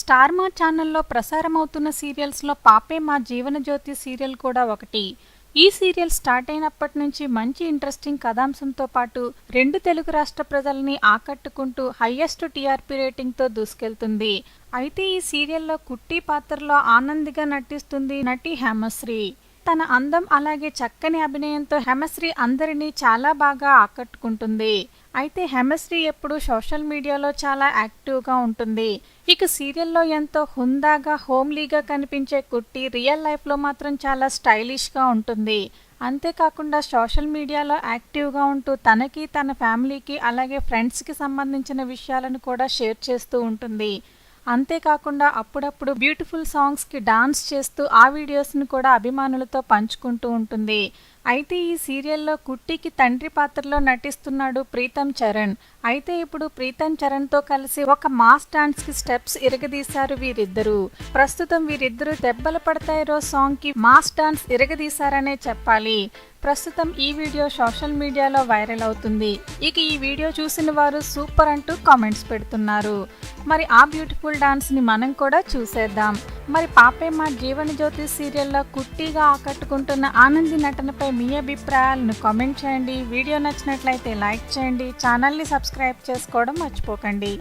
Star మా ఛానల్లో ప్రసారమవుతున్న సీరియల్స్లో పాపే మా జీవనజ్యోతి సీరియల్ కూడా ఒకటి. ఈ సీరియల్ స్టార్ట్ అయినప్పటి నుంచి మంచి ఇంట్రెస్టింగ్ కథాంశంతో పాటు రెండు తెలుగు రాష్ట్ర ప్రజల్ని ఆకట్టుకుంటూ హయ్యెస్ట్ టీఆర్పీ రేటింగ్తో దూసుకెళ్తుంది. అయితే ఈ సీరియల్లో కుట్టి పాత్రలో ఆనందిగా నటిస్తుంది నటి హేమశ్రీ. తన అందం అలాగే చక్కని అభినయంతో హెమశ్రీ అందరినీ చాలా బాగా ఆకట్టుకుంటుంది. అయితే హెమశ్రీ ఎప్పుడు సోషల్ మీడియాలో చాలా యాక్టివ్గా ఉంటుంది. ఇక సీరియల్లో ఎంతో హుందాగా హోమ్లీగా కనిపించే కుట్టి రియల్ లైఫ్లో మాత్రం చాలా స్టైలిష్గా ఉంటుంది. అంతేకాకుండా సోషల్ మీడియాలో యాక్టివ్గా ఉంటూ తనకి తన ఫ్యామిలీకి అలాగే ఫ్రెండ్స్కి సంబంధించిన విషయాలను కూడా షేర్ చేస్తూ ఉంటుంది. అంతేకాకుండా అప్పుడప్పుడు బ్యూటిఫుల్ సాంగ్స్కి డాన్స్ చేస్తూ ఆ వీడియోస్ని కూడా అభిమానులతో పంచుకుంటూ ఉంటుంది. అయితే ఈ సీరియల్లో కుట్టికి తండ్రి పాత్రలో నటిస్తున్నాడు ప్రీతం చరణ్. అయితే ఇప్పుడు ప్రీతం చరణ్తో కలిసి ఒక మాస్ డాన్స్కి స్టెప్స్ ఇరగదీశారు వీరిద్దరూ. ప్రస్తుతం వీరిద్దరూ దెబ్బలు పడతాయిరో సాంగ్కి మాస్ డాన్స్ ఇరగదీశారనే చెప్పాలి. ప్రస్తుతం ఈ వీడియో సోషల్ మీడియాలో వైరల్ అవుతుంది. ఇక ఈ వీడియో చూసిన వారు సూపర్ అంటూ కామెంట్స్ పెడుతున్నారు. మరి ఆ బ్యూటిఫుల్ డాన్స్ని మనం కూడా చూసేద్దాం. మరి పాపే మా జీవన జ్యోతి సీరియల్లో కుట్టిగా ఆకట్టుకుంటున్న ఆనంది నటనపై మీ అభిప్రాయాలను కామెంట్ చేయండి. వీడియో నచ్చినట్లయితే లైక్ చేయండి. ఛానల్ని సబ్స్క్రైబ్ చేసుకోవడం మర్చిపోకండి.